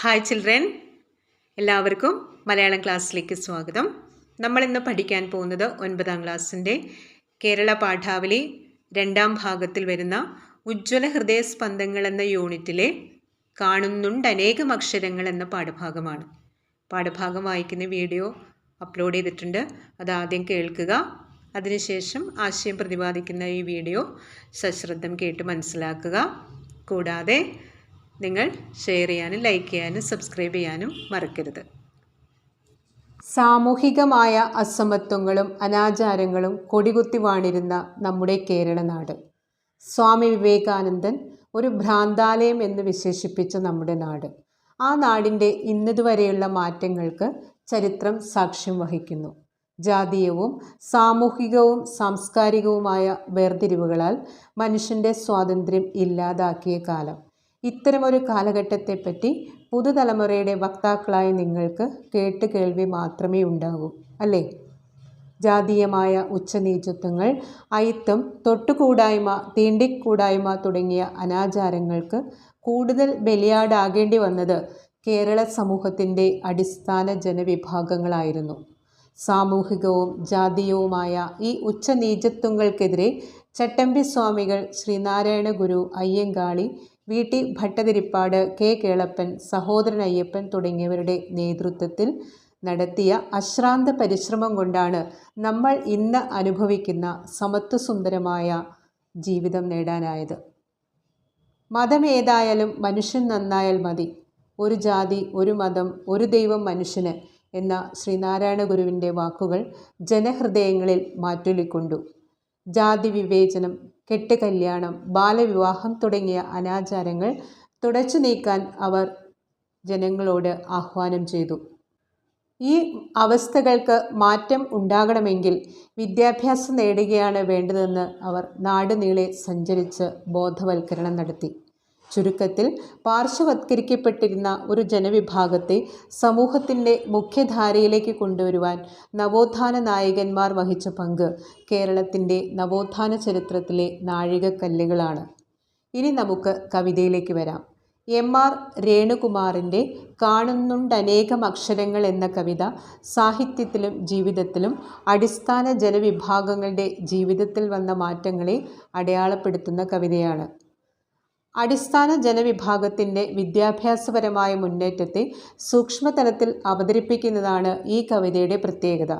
Hi children എല്ലാവർക്കും മലയാളം ക്ലാസ്സിലേക്ക് സ്വാഗതം. നമ്മൾ ഇന്ന് പഠിക്കാൻ പോകുന്നത് ഒൻപതാം ക്ലാസ്സിന്റെ കേരള പാഠാവലി രണ്ടാം ഭാഗത്തിൽ വരുന്ന ഉജ്ജ്വല ഹൃദയസ്പന്ദങ്ങൾ എന്ന യൂണിറ്റിലെ കാണുന്നുണ്ട് അനേകം അക്ഷരങ്ങൾ എന്ന പാഠഭാഗമാണ്. പാഠഭാഗം വായിക്കുന്ന വീഡിയോ അപ്ലോഡ് ചെയ്തിട്ടുണ്ട്. അത് ആദ്യം കേൾക്കുക. അതിനുശേഷം ആശയം പ്രതിപാദിക്കുന്ന ഈ വീഡിയോ സശ്രദ്ധം കേട്ട് മനസ്സിലാക്കുക. കൂടാതെ നിങ്ങൾ ഷെയർ ചെയ്യാനും ലൈക്ക് ചെയ്യാനും സബ്സ്ക്രൈബ് ചെയ്യാനും മറക്കരുത്. സാമൂഹികമായ അസമത്വങ്ങളും അനാചാരങ്ങളും കൊടികുത്തി വാണിരുന്ന നമ്മുടെ കേരളനാട് സ്വാമി വിവേകാനന്ദൻ ഒരു ഭ്രാന്താലയം എന്ന് വിശേഷിപ്പിച്ച നമ്മുടെ നാട്. ആ നാടിന്റെ ഇന്നതുവരെയുള്ള മാറ്റങ്ങൾക്ക് ചരിത്രം സാക്ഷ്യം വഹിക്കുന്നു. ജാതീയവും സാമൂഹികവും സാംസ്കാരികവുമായ വേർതിരിവുകളാൽ മനുഷ്യന്റെ സ്വാതന്ത്ര്യം ഇല്ലാതാക്കിയ കാലം. ഇത്തരമൊരു കാലഘട്ടത്തെപ്പറ്റി പുതുതലമുറയുടെ വക്താക്കളായ നിങ്ങൾക്ക് കേട്ട് കേൾവി മാത്രമേ ഉണ്ടാകൂ അല്ലേ? ജാതീയമായ ഉച്ചനീചത്വങ്ങൾ അയിത്തം തൊട്ടുകൂടായ്മ തീണ്ടിക്കൂടായ്മ തുടങ്ങിയ അനാചാരങ്ങൾക്ക് കൂടുതൽ ബലിയാടാകേണ്ടി വന്നത് കേരള സമൂഹത്തിന്റെ അടിസ്ഥാന ജനവിഭാഗങ്ങളായിരുന്നു. സാമൂഹികവും ജാതീയവുമായ ഈ ഉച്ചനീചത്വങ്ങൾക്കെതിരെ Chattampi Swamikal Sree Narayana Guru Ayyankali V T Bhattathiripad K Kelappan Sahodaran Ayyappan തുടങ്ങിയവരുടെ നേതൃത്വത്തിൽ നടത്തിയ അശ്രാന്ത പരിശ്രമം കൊണ്ടാണ് നമ്മൾ ഇന്ന് അനുഭവിക്കുന്ന സമത്വസുന്ദരമായ ജീവിതം നേടാനായത്. മതമേതായാലും മനുഷ്യൻ നന്നായാൽ മതി. ഒരു ജാതി ഒരു മതം ഒരു ദൈവം മനുഷ്യന് എന്ന ശ്രീനാരായണ ഗുരുവിന്റെ വാക്കുകൾ ജനഹൃദയങ്ങളിൽ മാറ്റൊലിക്കൊണ്ടു. ജാതി വിവേചനം കെട്ടുകല്യാണം ബാലവിവാഹം തുടങ്ങിയ അനാചാരങ്ങൾ തുടച്ചു നീക്കാൻ അവർ ജനങ്ങളോട് ആഹ്വാനം ചെയ്തു. ഈ അവസ്ഥകൾക്ക് മാറ്റം ഉണ്ടാകണമെങ്കിൽ വിദ്യാഭ്യാസം നേടുകയാണ് വേണ്ടതെന്ന് അവർ നാടുനീളെ സഞ്ചരിച്ച് ബോധവൽക്കരണം നടത്തി. ചുരുക്കത്തിൽ പാർശ്വവത്കരിക്കപ്പെട്ടിരുന്ന ഒരു ജനവിഭാഗത്തെ സമൂഹത്തിന്റെ മുഖ്യധാരയിലേക്ക് കൊണ്ടുവരുവാൻ നവോത്ഥാന നായകന്മാർ വഹിച്ച പങ്ക് കേരളത്തിന്റെ നവോത്ഥാന ചരിത്രത്തിലെ നാഴികക്കല്ലുകളാണ്. ഇനി നമുക്ക് കവിതയിലേക്ക് വരാം. എം ആർ രേണുകുമാറിന്റെ കാണുന്നുണ്ടനേകം അക്ഷരങ്ങൾ എന്ന കവിത സാഹിത്യത്തിലും ജീവിതത്തിലും അടിസ്ഥാന ജനവിഭാഗങ്ങളുടെ ജീവിതത്തിൽ വന്ന മാറ്റങ്ങളെ അടയാളപ്പെടുത്തുന്ന കവിതയാണ്. അടിസ്ഥാന ജനവിഭാഗത്തിന്റെ വിദ്യാഭ്യാസപരമായ മുന്നേറ്റത്തെ സൂക്ഷ്മതലത്തിൽ അവതരിപ്പിക്കുന്നതാണ് ഈ കവിതയുടെ പ്രത്യേകത.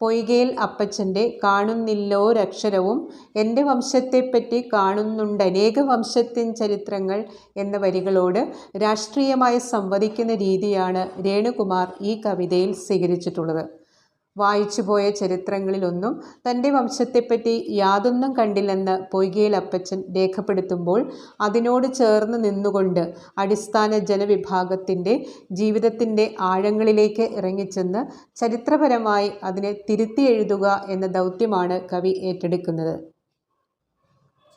പൊയ്കയിൽ അപ്പച്ചന്റെ കാണുന്നില്ലോരക്ഷരവും എന്റെ വംശത്തെപ്പറ്റി കാണുന്നുണ്ടനേക വംശത്തിൻ ചരിത്രങ്ങൾ എന്ന വരികളോട് രാഷ്ട്രീയമായി സംവദിക്കുന്ന രീതിയാണ് രേണുകുമാർ ഈ കവിതയിൽ സ്വീകരിച്ചിട്ടുള്ളത്. വായിച്ചുപോയ ചരിത്രങ്ങളിലൊന്നും തന്റെ വംശത്തെപ്പറ്റി യാതൊന്നും കണ്ടില്ലെന്ന് പൊയ്കയിൽ അപ്പച്ചൻ രേഖപ്പെടുത്തുമ്പോൾ അതിനോട് ചേർന്ന് നിന്നുകൊണ്ട് അടിസ്ഥാന ജനവിഭാഗത്തിന്റെ ജീവിതത്തിന്റെ ആഴങ്ങളിലേക്ക് ഇറങ്ങിച്ചെന്ന് ചരിത്രപരമായി അതിനെ തിരുത്തി എഴുതുക എന്ന ദൗത്യമാണ് കവി ഏറ്റെടുക്കുന്നത്.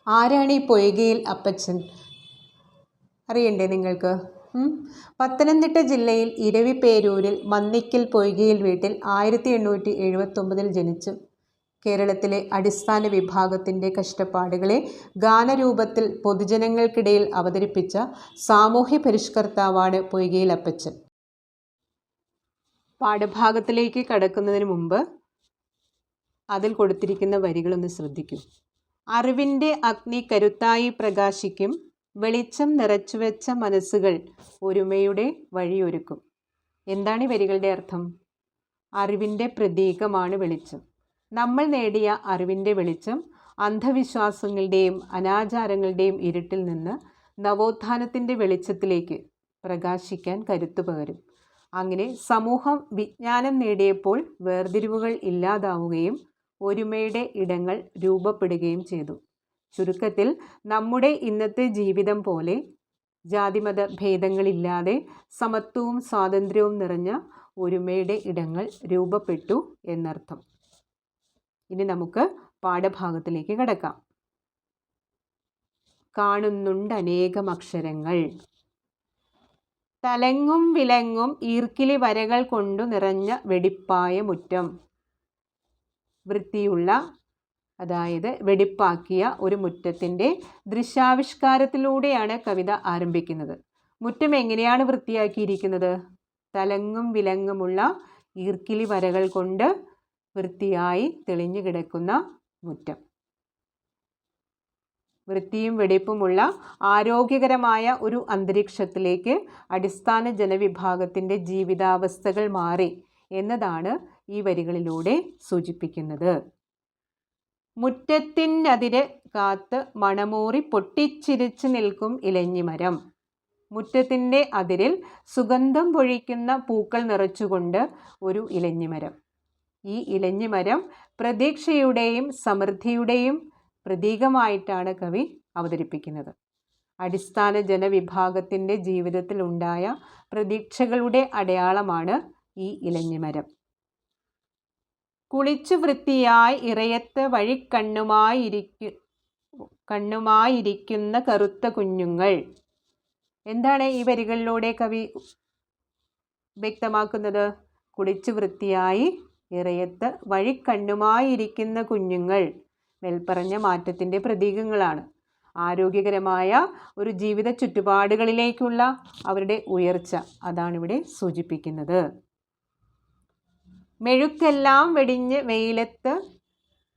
ആരാണ് ഈ പൊയ്കയിൽ അപ്പച്ചൻ? അറിയണ്ടേ നിങ്ങൾക്ക്? പത്തനംതിട്ട ജില്ലയിൽ ഇരവിപേരൂരിൽ മന്നിക്കൽ പൊയ്കയിൽ വീട്ടിൽ ആയിരത്തി എണ്ണൂറ്റി എഴുപത്തൊമ്പതിൽ ജനിച്ചു. കേരളത്തിലെ അടിസ്ഥാന വിഭാഗത്തിന്റെ കഷ്ടപ്പാടുകളെ ഗാനരൂപത്തിൽ പൊതുജനങ്ങൾക്കിടയിൽ അവതരിപ്പിച്ച സാമൂഹ്യ പരിഷ്കർത്താവാണ് പൊയ്കയിൽ അപ്പച്ചൻ. പാഠഭാഗത്തിലേക്ക് കടക്കുന്നതിന് മുമ്പ് അതിൽ കൊടുത്തിരിക്കുന്ന വരികളൊന്ന് ശ്രദ്ധിക്കൂ. അറിവിന്റെ അഗ്നി കരുത്തായി പ്രകാശിക്കും വെളിച്ചം നിറച്ചുവെച്ച മനസ്സുകൾ ഒരുമയുടെ വഴിയൊരുക്കും. എന്താണ് ഈ വരികളുടെ അർത്ഥം? അറിവിന്റെ പ്രതീകമാണ് വെളിച്ചം. നമ്മൾ നേടിയ അറിവിന്റെ വെളിച്ചം അന്ധവിശ്വാസങ്ങളുടെയും അനാചാരങ്ങളുടെയും ഇരുട്ടിൽ നിന്ന് നവോത്ഥാനത്തിന്റെ വെളിച്ചത്തിലേക്ക് പ്രകാശിക്കാൻ കരുത്തു പകരും. അങ്ങനെ സമൂഹം വിജ്ഞാനം നേടിയപ്പോൾ വേർതിരിവുകൾ ഇല്ലാതാവുകയും ഒരുമയുടെ ഇടങ്ങൾ രൂപപ്പെടുകയും ചെയ്തു. ചുരുക്കത്തിൽ നമ്മുടെ ഇന്നത്തെ ജീവിതം പോലെ ജാതിമത ഭേദങ്ങളില്ലാതെ സമത്വവും സ്വാതന്ത്ര്യവും നിറഞ്ഞ ഒരുമയുടെ ഇടങ്ങൾ രൂപപ്പെട്ടു എന്നർത്ഥം. ഇനി നമുക്ക് പാഠഭാഗത്തിലേക്ക് കിടക്കാം. കാണുന്നുണ്ട് അനേകം അക്ഷരങ്ങൾ. തലങ്ങും വിലങ്ങും ഈർക്കിലി വരകൾ കൊണ്ടു നിറഞ്ഞ വെടിപ്പായ മുറ്റം. വൃത്തിയുള്ള അതായത് വെടിപ്പാക്കിയ ഒരു മുറ്റത്തിന്റെ ദൃശ്യാവിഷ്കാരത്തിലൂടെയാണ് കവിത ആരംഭിക്കുന്നത്. മുറ്റം എങ്ങനെയാണ് വൃത്തിയാക്കിയിരിക്കുന്നത്? തലങ്ങും വിലങ്ങുമുള്ള ഈർക്കിലി വരകൾ കൊണ്ട് വൃത്തിയായി തെളിഞ്ഞു കിടക്കുന്ന മുറ്റം. വൃത്തിയും വെടിപ്പുമുള്ള ആരോഗ്യകരമായ ഒരു അന്തരീക്ഷത്തിലേക്ക് അടിസ്ഥാന ജനവിഭാഗത്തിന്റെ ജീവിതാവസ്ഥകൾ മാറി എന്നതാണ് ഈ വരികളിലൂടെ സൂചിപ്പിക്കുന്നത്. മുറ്റത്തിനതിരെ കാത്ത് മണമൂറി പൊട്ടിച്ചിരിച്ചു നിൽക്കും ഇലഞ്ഞിമരം. മുറ്റത്തിന്റെ അതിരിൽ സുഗന്ധം പൊഴിക്കുന്ന പൂക്കൾ നിറച്ചുകൊണ്ട് ഒരു ഇലഞ്ഞിമരം. ഈ ഇലഞ്ഞിമരം പ്രതീക്ഷയുടെയും സമൃദ്ധിയുടെയും പ്രതീകമായിട്ടാണ് കവി അവതരിപ്പിക്കുന്നത്. അടിസ്ഥാന ജനവിഭാഗത്തിന്റെ ജീവിതത്തിൽ ഉണ്ടായ പ്രതീക്ഷകളുടെ അടയാളമാണ് ഈ ഇലഞ്ഞിമരം. കുളിച്ചു വൃത്തിയായി ഇറയത്ത് വഴിക്കണ്ണുമായിരിക്കു കണ്ണുമായിരിക്കുന്ന കറുത്ത കുഞ്ഞുങ്ങൾ. എന്താണ് ഈ വരികളിലൂടെ കവി വ്യക്തമാക്കുന്നത്? കുളിച്ചു വൃത്തിയായി ഇറയത്ത് വഴിക്കണ്ണുമായിരിക്കുന്ന കുഞ്ഞുങ്ങൾ. മേൽപ്പറഞ്ഞ മാറ്റത്തിന്റെ പ്രതീകങ്ങളാണ്. ആരോഗ്യകരമായ ഒരു ജീവിത ചുറ്റുപാടുകളിലേക്കുള്ള അവരുടെ ഉയർച്ച. അതാണിവിടെ സൂചിപ്പിക്കുന്നത്. മെഴുക്കെല്ലാം വെടിഞ്ഞ് വെയിലത്ത്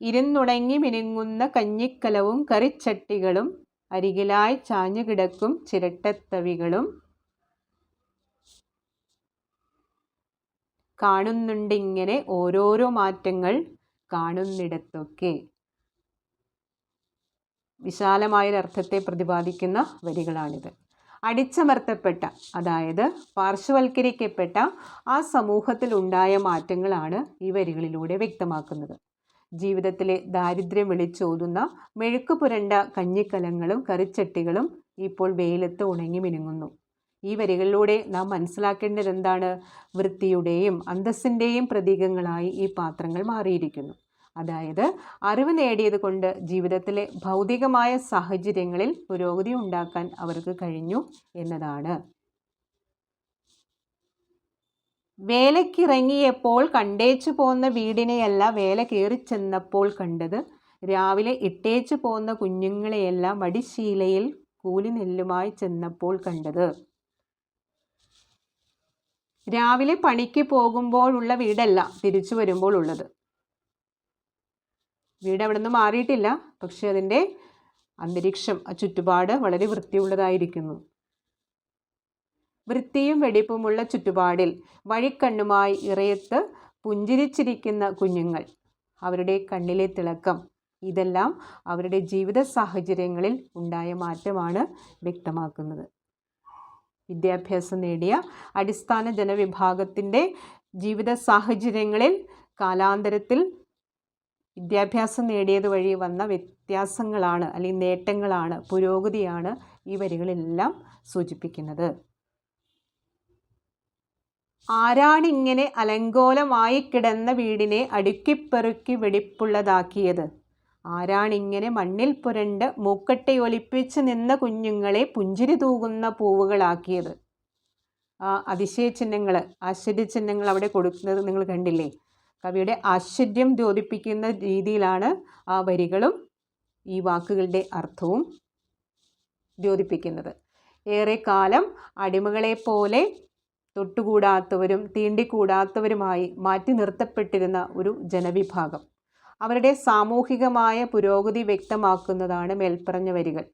ഇരുന്നുണങ്ങി മിനുങ്ങുന്ന കഞ്ഞിക്കലവും കറിച്ചട്ടികളും അരികിലായി ചാഞ്ഞു കിടക്കും ചിരട്ടത്തവികളും കാണുന്നുണ്ടിങ്ങനെ ഓരോരോ മാറ്റങ്ങൾ കാണുന്നിടത്തൊക്കെ. വിശാലമായൊരർത്ഥത്തെ പ്രതിപാദിക്കുന്ന വരികളാണിത്. അടിച്ചമർത്തപ്പെട്ട അതായത് പാർശ്വവൽക്കരിക്കപ്പെട്ട ആ സമൂഹത്തിൽ ഉണ്ടായ മാറ്റങ്ങളാണ് ഈ വരികളിലൂടെ വ്യക്തമാക്കുന്നത്. ജീവിതത്തിലെ ദാരിദ്ര്യം വിളിച്ചോതുന്ന മെഴുക്ക് പുരണ്ട കഞ്ഞിക്കലങ്ങളും കറിച്ചട്ടികളും ഇപ്പോൾ വെയിലത്ത് ഉണങ്ങി മിനുങ്ങുന്നു. ഈ വരികളിലൂടെ നാം മനസ്സിലാക്കേണ്ടത് എന്താണ്? വൃത്തിയുടെയും അന്തസ്സിന്റെയും പ്രതീകങ്ങളായി ഈ പാത്രങ്ങൾ മാറിയിരിക്കുന്നു. അതായത് അറിവ് നേടിയത് കൊണ്ട് ജീവിതത്തിലെ ഭൗതികമായ സാഹചര്യങ്ങളിൽ പുരോഗതി ഉണ്ടാക്കാൻ അവർക്ക് കഴിഞ്ഞു എന്നതാണ്. വേലക്കിറങ്ങിയപ്പോൾ കണ്ടേച്ചു പോകുന്ന വീടിനെയല്ല വേല കയറിച്ചെന്നപ്പോൾ കണ്ടത്. രാവിലെ ഇട്ടേച്ചു പോകുന്ന കുഞ്ഞുങ്ങളെയെല്ലാം മടിശീലയിൽ കൂലി നെല്ലുമായി ചെന്നപ്പോൾ കണ്ടത്. രാവിലെ പണിക്ക് പോകുമ്പോഴുള്ള വീടല്ല തിരിച്ചു വരുമ്പോൾ ഉള്ളത്. വീട് അവിടെ നിന്ന് മാറിയിട്ടില്ല. പക്ഷെ അതിന്റെ അന്തരീക്ഷം ആ ചുറ്റുപാട് വളരെ വൃത്തിയുള്ളതായിരിക്കുന്നു. വൃത്തിയും വെടിപ്പുമുള്ള ചുറ്റുപാടിൽ വഴിക്കണ്ണുമായി ഇറയത്ത് പുഞ്ചിരിച്ചിരിക്കുന്ന കുഞ്ഞുങ്ങൾ അവരുടെ കണ്ണിലെ തിളക്കം ഇതെല്ലാം അവരുടെ ജീവിത സാഹചര്യങ്ങളിൽ ഉണ്ടായ മാറ്റമാണ് വ്യക്തമാക്കുന്നത്. വിദ്യാഭ്യാസം നേടിയ അടിസ്ഥാന ജനവിഭാഗത്തിന്റെ ജീവിത സാഹചര്യങ്ങളിൽ കാലാന്തരത്തിൽ വിദ്യാഭ്യാസം നേടിയത് വഴി വന്ന വ്യത്യാസങ്ങളാണ് അല്ലെങ്കിൽ നേട്ടങ്ങളാണ് പുരോഗതിയാണ് ഈ വരികളെല്ലാം സൂചിപ്പിക്കുന്നത്. ആരാണിങ്ങനെ അലങ്കോലമായി കിടന്ന വീടിനെ അടുക്കിപ്പെറുക്കി വെടിപ്പുള്ളതാക്കിയത്? ആരാണിങ്ങനെ മണ്ണിൽ പുരണ്ട് മൂക്കട്ടയൊലിപ്പിച്ച് നിന്ന കുഞ്ഞുങ്ങളെ പുഞ്ചിരി തൂകുന്ന പൂവുകളാക്കിയത്? ആ അതിശയചിഹ്നങ്ങൾ ആശ്ചര്യചിഹ്നങ്ങൾ അവിടെ കൊടുക്കുന്നത് നിങ്ങൾ കണ്ടില്ലേ? കവിയുടെ ആശ്ചര്യം ദ്യോതിപ്പിക്കുന്ന രീതിയിലാണ് ആ വരികളും ഈ വാക്കുകളുടെ അർത്ഥവും ദ്യോതിപ്പിക്കുന്നത് ഏറെക്കാലം അടിമകളെപ്പോലെ തൊട്ടുകൂടാത്തവരും തീണ്ടിക്കൂടാത്തവരുമായി മാറ്റി നിർത്തപ്പെട്ടിരുന്ന ഒരു ജനവിഭാഗം. അവരുടെ സാമൂഹികമായ പുരോഗതി വ്യക്തമാക്കുന്നതാണ് മേൽപ്പറഞ്ഞ വരികൾ.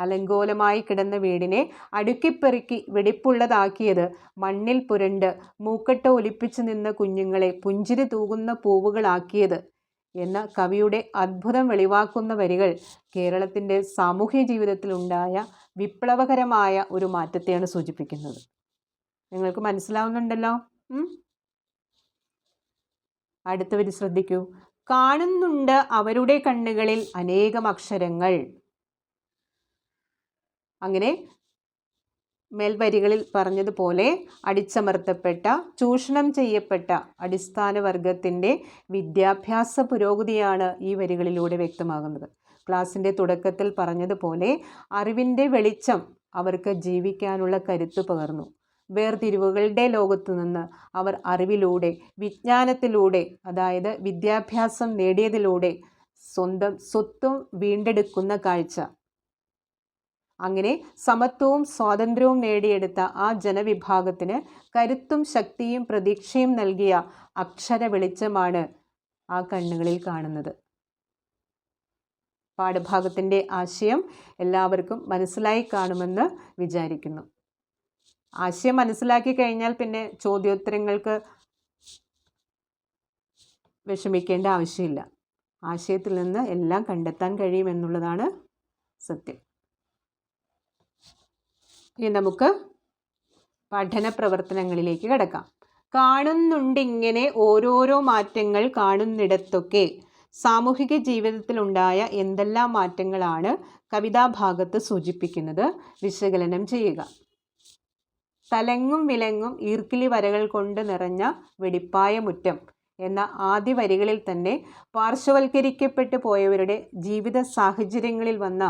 അലങ്കോലമായി കിടന്ന വീടിനെ അടുക്കിപ്പെറുക്കി വെടിപ്പുള്ളതാക്കിയത് മണ്ണിൽ പുരണ്ട് മൂക്കട്ട ഒലിപ്പിച്ചു നിന്ന കുഞ്ഞുങ്ങളെ പുഞ്ചിരി തൂകുന്ന പൂവുകളാക്കിയത് എന്ന കവിയുടെ അത്ഭുതം വെളിവാക്കുന്ന വരികൾ കേരളത്തിന്റെ സാമൂഹ്യ ജീവിതത്തിൽ ഉണ്ടായ വിപ്ലവകരമായ ഒരു മാറ്റത്തെയാണ് സൂചിപ്പിക്കുന്നത്. നിങ്ങൾക്ക് മനസ്സിലാവുന്നുണ്ടല്ലോ? അടുത്തവർ ശ്രദ്ധിക്കൂ. കാണുന്നുണ്ട് അവരുടെ കണ്ണുകളിൽ അനേകം അക്ഷരങ്ങൾ. അങ്ങനെ മേൽവരികളിൽ പറഞ്ഞതുപോലെ അടിച്ചമർത്തപ്പെട്ട ചൂഷണം ചെയ്യപ്പെട്ട അടിസ്ഥാന വർഗത്തിന്റെ വിദ്യാഭ്യാസ പുരോഗതിയാണ് ഈ വരികളിലൂടെ വ്യക്തമാകുന്നത്. ക്ലാസിന്റെ തുടക്കത്തിൽ പറഞ്ഞതുപോലെ അറിവിന്റെ വെളിച്ചം അവർക്ക് ജീവിക്കാനുള്ള കരുത്ത് പകർന്നു. വേർതിരിവുകളുടെ ലോകത്തു നിന്ന് അവർ അറിവിലൂടെ വിജ്ഞാനത്തിലൂടെ അതായത് വിദ്യാഭ്യാസം നേടിയതിലൂടെ സ്വന്തം സ്വത്തും വീണ്ടെടുക്കുന്ന കാഴ്ച അങ്ങനെ സമത്വവും സ്വാതന്ത്ര്യവും നേടിയെടുത്ത ആ ജനവിഭാഗത്തിന് കരുത്തും ശക്തിയും പ്രതീക്ഷയും നൽകിയ അക്ഷര വെളിച്ചമാണ് ആ കണ്ണുകളിൽ കാണുന്നത്. പാഠഭാഗത്തിന്റെ ആശയം എല്ലാവർക്കും മനസ്സിലായി കാണുമെന്ന് വിചാരിക്കുന്നു. ആശയം മനസ്സിലാക്കി കഴിഞ്ഞാൽ പിന്നെ ചോദ്യോത്തരങ്ങൾക്ക് വിഷമിക്കേണ്ട ആവശ്യമില്ല. ആശയത്തിൽ നിന്ന് എല്ലാം കണ്ടെത്താൻ കഴിയുമെന്നുള്ളതാണ് സത്യം. ഇനി നമുക്ക് പഠന പ്രവർത്തനങ്ങളിലേക്ക് കിടക്കാം. കാണുന്നുണ്ടിങ്ങനെ ഓരോരോ മാറ്റങ്ങൾ കാണുന്നിടത്തൊക്കെ സാമൂഹിക ജീവിതത്തിലുണ്ടായ എന്തെല്ലാം മാറ്റങ്ങളാണ് കവിതാഭാഗത്ത് സൂചിപ്പിക്കുന്നത്? വിശകലനം ചെയ്യുക. തലങ്ങും വിലങ്ങും ഈർക്കിലി വരകൾ കൊണ്ട് നിറഞ്ഞ വെടിപ്പായ മുറ്റം എന്ന ആദ്യ വരികളിൽ തന്നെ പാർശ്വവൽക്കരിക്കപ്പെട്ടു പോയവരുടെ ജീവിത സാഹചര്യങ്ങളിൽ വന്ന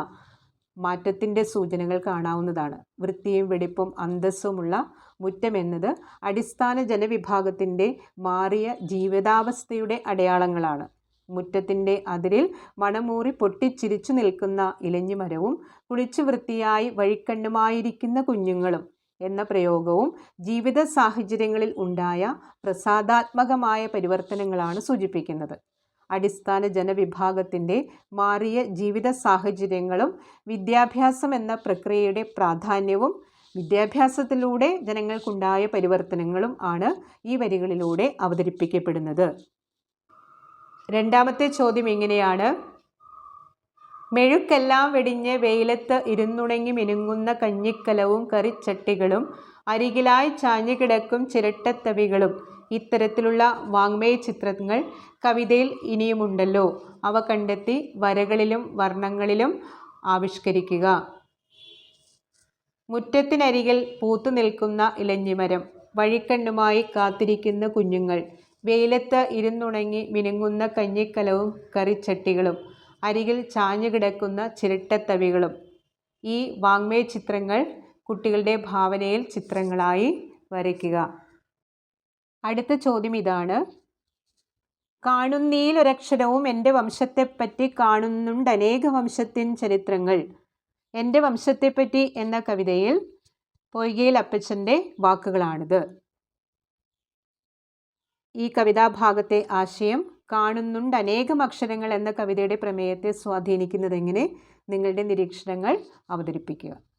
മാറ്റത്തിന്റെ സൂചനകൾ കാണാവുന്നതാണ്. വൃത്തിയും വെടിപ്പും അന്തസ്സുമുള്ള മുറ്റം എന്നത് അടിസ്ഥാന ജനവിഭാഗത്തിന്റെ മാറിയ ജീവിതാവസ്ഥയുടെ അടയാളങ്ങളാണ്. മുറ്റത്തിന്റെ അതിരിൽ മണമൂറി പൊട്ടിച്ചിരിച്ചു നിൽക്കുന്ന ഇലഞ്ഞിമരവും കുളിച്ചു വൃത്തിയായി വഴിക്കണ്ണുമായിരിക്കുന്ന കുഞ്ഞുങ്ങളും എന്ന പ്രയോഗവും ജീവിത സാഹചര്യങ്ങളിൽ ഉണ്ടായ പ്രസാദാത്മകമായ പരിവർത്തനങ്ങളാണ് സൂചിപ്പിക്കുന്നത്. അടിസ്ഥാന ജനവിഭാഗത്തിന്റെ മാറിയ ജീവിത സാഹചര്യങ്ങളും വിദ്യാഭ്യാസം എന്ന പ്രക്രിയയുടെ പ്രാധാന്യവും വിദ്യാഭ്യാസത്തിലൂടെ ജനങ്ങൾക്കുണ്ടായ പരിവർത്തനങ്ങളും ആണ് ഈ വരികളിലൂടെ അവതരിപ്പിക്കപ്പെടുന്നത്. രണ്ടാമത്തെ ചോദ്യം ഇങ്ങനെയാണ്. മെഴുക്കെല്ലാം വെടിഞ്ഞ് വെയിലത്ത് ഇരുന്നുണങ്ങി മിനുങ്ങുന്ന കഞ്ഞിക്കലവും കറിച്ചട്ടികളും അരികിലായി ചാഞ്ഞു കിടക്കും ചിരട്ടത്തവികളും ഇത്തരത്തിലുള്ള വാങ്മയ ചിത്രങ്ങൾ കവിതയിൽ ഇനിയുമുണ്ടല്ലോ. അവ കണ്ടെത്തി വരകളിലും വർണങ്ങളിലും ആവിഷ്കരിക്കുക. മുറ്റത്തിനരികിൽ പൂത്തു നിൽക്കുന്ന ഇലഞ്ഞിമരം വഴിക്കണ്ണുമായി കാത്തിരിക്കുന്ന കുഞ്ഞുങ്ങൾ വെയിലത്ത് ഇരുന്നുണങ്ങി മിനുങ്ങുന്ന കഞ്ഞിക്കലവും കറിച്ചട്ടികളും അരികിൽ ചാഞ്ഞു കിടക്കുന്ന ചിരട്ടത്തവികളും. ഈ വാങ്മയ ചിത്രങ്ങൾ കുട്ടികളുടെ ഭാവനയിൽ ചിത്രങ്ങളായി വരയ്ക്കുക. അടുത്ത ചോദ്യം ഇതാണ്. കാണുന്നീലൊരക്ഷരവും എന്റെ വംശത്തെപ്പറ്റി കാണുന്നുണ്ട് അനേക വംശത്തിൻ ചരിത്രങ്ങൾ. എന്റെ വംശത്തെപ്പറ്റി എന്ന കവിതയിൽ പൊയ്കയിൽ അപ്പച്ചന്റെ വാക്കുകളാണിത്. ഈ കവിതാഭാഗത്തെ ആശയം കാണുന്നുണ്ട് അനേകം അക്ഷരങ്ങൾ എന്ന കവിതയുടെ പ്രമേയത്തെ സ്വാധീനിക്കുന്നതെങ്ങനെ? നിങ്ങളുടെ നിരീക്ഷണങ്ങൾ അവതരിപ്പിക്കുക.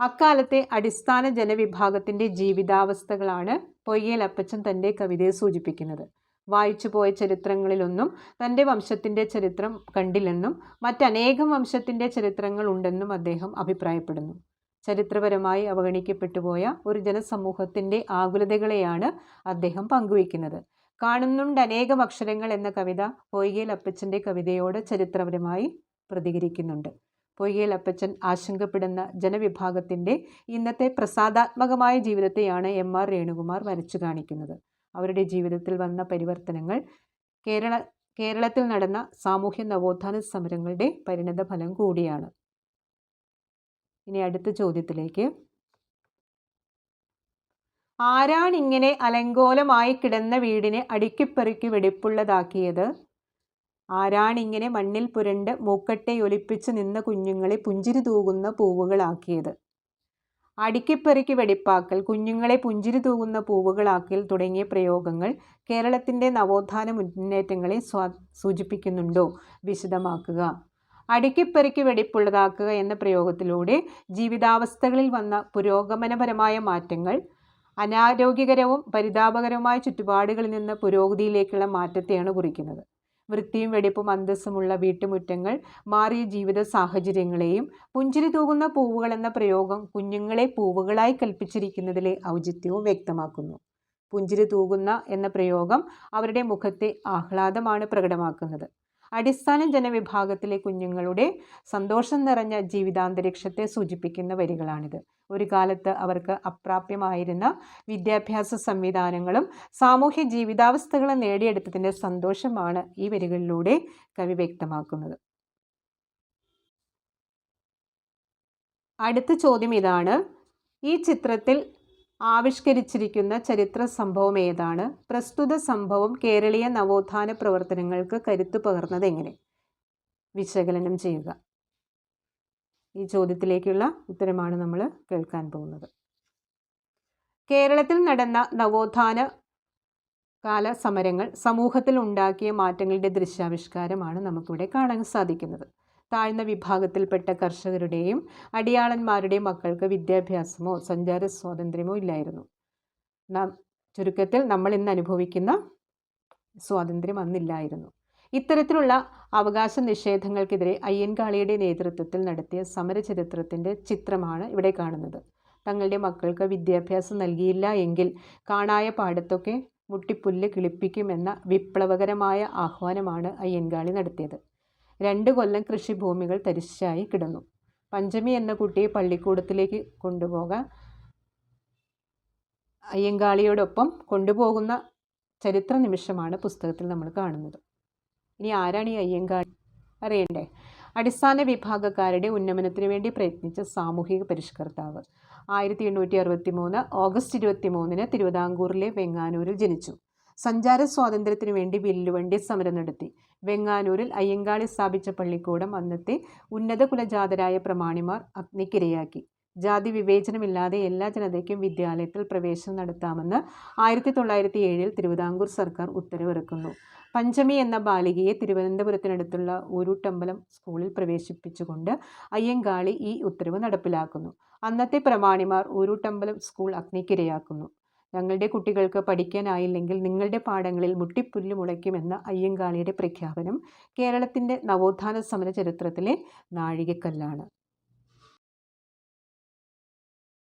അക്കാലത്തെ അടിസ്ഥാന ജനവിഭാഗത്തിന്റെ ജീവിതാവസ്ഥകളാണ് പൊയ്യൽ അപ്പച്ചൻ തന്റെ കവിതയെ സൂചിപ്പിക്കുന്നത്. വായിച്ചു പോയ ചരിത്രങ്ങളിലൊന്നും തന്റെ വംശത്തിന്റെ ചരിത്രം കണ്ടില്ലെന്നും മറ്റനേകം വംശത്തിന്റെ ചരിത്രങ്ങൾ ഉണ്ടെന്നും അദ്ദേഹം അഭിപ്രായപ്പെടുന്നു. ചരിത്രപരമായി അവഗണിക്കപ്പെട്ടുപോയ ഒരു ജനസമൂഹത്തിന്റെ ആകുലതകളെയാണ് അദ്ദേഹം പങ്കുവയ്ക്കുന്നത്. കാണുന്നുണ്ട് അനേകം അക്ഷരങ്ങൾ എന്ന കവിത പൊയ്കയിൽ അപ്പച്ചന്റെ കവിതയോട് ചരിത്രപരമായി പ്രതികരിക്കുന്നുണ്ട്. പൊയ്കയിൽ അപ്പച്ചൻ ആശങ്കപ്പെടുന്ന ജനവിഭാഗത്തിന്റെ ഇന്നത്തെ പ്രസാദാത്മകമായ ജീവിതത്തെയാണ് എം ആർ രേണുകുമാർ വരച്ചു കാണിക്കുന്നത്. അവരുടെ ജീവിതത്തിൽ വന്ന പരിവർത്തനങ്ങൾ കേരള കേരളത്തിൽ നടന്ന സാമൂഹ്യ നവോത്ഥാന സമരങ്ങളുടെ പരിണത ഫലം കൂടിയാണ്. ഇനി അടുത്ത ചോദ്യത്തിലേക്ക്. ആരാണിങ്ങനെ അലങ്കോലമായി കിടന്ന വീടിനെ അടുക്കിപ്പെറുക്കി വെടിപ്പുള്ളതാക്കിയത്? ആരാണിങ്ങനെ മണ്ണിൽ പുരണ്ട് മൂക്കട്ടെയൊലിപ്പിച്ച് നിന്ന കുഞ്ഞുങ്ങളെ പുഞ്ചിരി തൂകുന്ന പൂവുകളാക്കിയത്. അടുക്കിപ്പെറുക്കി വെടിപ്പാക്കൽ കുഞ്ഞുങ്ങളെ പുഞ്ചിരി തൂകുന്ന പൂവുകളാക്കൽ തുടങ്ങിയ പ്രയോഗങ്ങൾ കേരളത്തിന്റെ നവോത്ഥാന മുന്നേറ്റങ്ങളെ സ്വാ സൂചിപ്പിക്കുന്നുണ്ടോ? വിശദമാക്കുക. അടുക്കിപ്പെറുക്കി വെടിപ്പുള്ളതാക്കുക എന്ന പ്രയോഗത്തിലൂടെ ജീവിതാവസ്ഥകളിൽ വന്ന പുരോഗമനപരമായ മാറ്റങ്ങൾ അനാരോഗ്യകരവും പരിതാപകരവുമായ ചുറ്റുപാടുകളിൽ നിന്ന് പുരോഗതിയിലേക്കുള്ള മാറ്റത്തെയാണ് കുറിക്കുന്നത്. വൃത്തിയും വെടിപ്പും അന്തസ്സുമുള്ള വീട്ടുമുറ്റങ്ങൾ മാറിയ ജീവിത സാഹചര്യങ്ങളെയും പുഞ്ചിരി തൂകുന്ന പൂവുകൾ എന്ന പ്രയോഗം കുഞ്ഞുങ്ങളെ പൂവുകളായി കൽപ്പിച്ചിരിക്കുന്നതിലെ ഔചിത്യവും വ്യക്തമാക്കുന്നു. പുഞ്ചിരി തൂകുന്ന എന്ന പ്രയോഗം അവരുടെ മുഖത്തെ ആഹ്ലാദമാണ് പ്രകടമാക്കുന്നത്. അടിസ്ഥാന ജനവിഭാഗത്തിലെ കുഞ്ഞുങ്ങളുടെ സന്തോഷം നിറഞ്ഞ ജീവിതാന്തരീക്ഷത്തെ സൂചിപ്പിക്കുന്ന വരികളാണിത്. ഒരു കാലത്ത് അവർക്ക് അപ്രാപ്യമായിരുന്ന വിദ്യാഭ്യാസ സംവിധാനങ്ങളും സാമൂഹ്യ ജീവിതാവസ്ഥകളും നേടിയെടുത്തതിന്റെ സന്തോഷമാണ് ഈ വരികളിലൂടെ കവി വ്യക്തമാക്കുന്നത്. അടുത്ത ചോദ്യം ഇതാണ്. ഈ ചിത്രത്തിൽ ആവിഷ്കരിച്ചിരിക്കുന്ന ചരിത്ര സംഭവം ഏതാണ്? പ്രസ്തുത സംഭവം കേരളീയ നവോത്ഥാന പ്രവർത്തനങ്ങൾക്ക് കരുത്തു പകർന്നത് എങ്ങനെ? വിശകലനം ചെയ്യുക. ഈ ചോദ്യത്തിലേക്കുള്ള ഉത്തരമാണ് നമ്മൾ കേൾക്കാൻ പോകുന്നത്. കേരളത്തിൽ നടന്ന നവോത്ഥാന കാല സമരങ്ങൾ സമൂഹത്തിൽ ഉണ്ടാക്കിയ മാറ്റങ്ങളുടെ ദൃശ്യാവിഷ്കാരമാണ് നമുക്കിവിടെ കാണാൻ സാധിക്കുന്നത്. താഴ്ന്ന വിഭാഗത്തിൽപ്പെട്ട കർഷകരുടെയും അടിയാളന്മാരുടെയും മക്കൾക്ക് വിദ്യാഭ്യാസമോ സഞ്ചാര സ്വാതന്ത്ര്യമോ ഇല്ലായിരുന്നു. നാം ചുരുക്കത്തിൽ നമ്മൾ ഇന്ന് അനുഭവിക്കുന്ന സ്വാതന്ത്ര്യം അന്നില്ലായിരുന്നു. ഇത്തരത്തിലുള്ള അവകാശ നിഷേധങ്ങൾക്കെതിരെ അയ്യൻകാളിയുടെ നേതൃത്വത്തിൽ നടത്തിയ സമരചരിത്രത്തിന്റെ ചിത്രമാണ് ഇവിടെ കാണുന്നത്. തങ്ങളുടെ മക്കൾക്ക് വിദ്യാഭ്യാസം നൽകിയില്ല എങ്കിൽ കാണായ പാടത്തൊക്കെ മുട്ടിപ്പുല്ല് കിളിപ്പിക്കുമെന്ന വിപ്ലവകരമായ ആഹ്വാനമാണ് അയ്യൻകാളി നടത്തിയത്. രണ്ട് കൊല്ലം കൃഷിഭൂമികൾ തരിശായി കിടന്നു. പഞ്ചമി എന്ന കുട്ടിയെ പള്ളിക്കൂടത്തിലേക്ക് കൊണ്ടുപോകാൻ അയ്യങ്കാളിയോടൊപ്പം കൊണ്ടുപോകുന്ന ചരിത്ര നിമിഷമാണ് പുസ്തകത്തിൽ നമ്മൾ കാണുന്നത്. ഇനി ആരാണ് ഈ അയ്യങ്കാളി? അറിയണ്ടേ? അടിസ്ഥാന വിഭാഗക്കാരുടെ ഉന്നമനത്തിന് വേണ്ടി പ്രയത്നിച്ച സാമൂഹിക പരിഷ്കർത്താവ്. ആയിരത്തി എണ്ണൂറ്റി അറുപത്തി മൂന്ന് ഓഗസ്റ്റ് ഇരുപത്തി മൂന്നിന് തിരുവിതാംകൂറിലെ വെങ്ങാനൂരിൽ ജനിച്ചു. സഞ്ചാര സ്വാതന്ത്ര്യത്തിനു വേണ്ടി വില്ലുവണ്ടി സമരം നടത്തി. വെങ്ങാനൂരിൽ അയ്യങ്കാളി സ്ഥാപിച്ച പള്ളിക്കൂടം അന്നത്തെ ഉന്നത കുലജാതരായ പ്രമാണിമാർ അഗ്നിക്കിരയാക്കി. ജാതി വിവേചനമില്ലാതെ എല്ലാ ജനതയ്ക്കും വിദ്യാലയത്തിൽ പ്രവേശനം നടത്താമെന്ന് ആയിരത്തി തൊള്ളായിരത്തി ഏഴിൽ തിരുവിതാംകൂർ സർക്കാർ ഉത്തരവിറക്കുന്നു. പഞ്ചമി എന്ന ബാലികയെ തിരുവനന്തപുരത്തിനടുത്തുള്ള ഊരുട്ടമ്പലം സ്കൂളിൽ പ്രവേശിപ്പിച്ചുകൊണ്ട് അയ്യങ്കാളി ഈ ഉത്തരവ് നടപ്പിലാക്കുന്നു. അന്നത്തെ പ്രമാണിമാർ ഊരുട്ടമ്പലം സ്കൂൾ അഗ്നിക്കിരയാക്കുന്നു. ഞങ്ങളുടെ കുട്ടികൾക്ക് പഠിക്കാനായില്ലെങ്കിൽ നിങ്ങളുടെ പാഠങ്ങളിൽ മുട്ടിപ്പുല്ല് മുളയ്ക്കുമെന്ന അയ്യങ്കാളിയുടെ പ്രഖ്യാപനം കേരളത്തിന്റെ നവോത്ഥാന സമര ചരിത്രത്തിലെ നാഴികക്കല്ലാണ്.